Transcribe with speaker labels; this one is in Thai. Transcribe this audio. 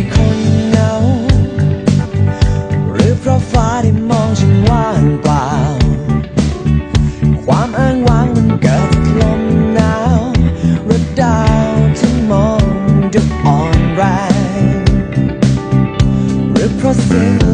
Speaker 1: ให้คนเหงา หรือเพราะฟ้าได้มองฉันว่างเปล่า ความอ้างว้างมันเกิดลมหนาวหรือดาวที่มองดูอ่อนแรง หรือเพราะเสียง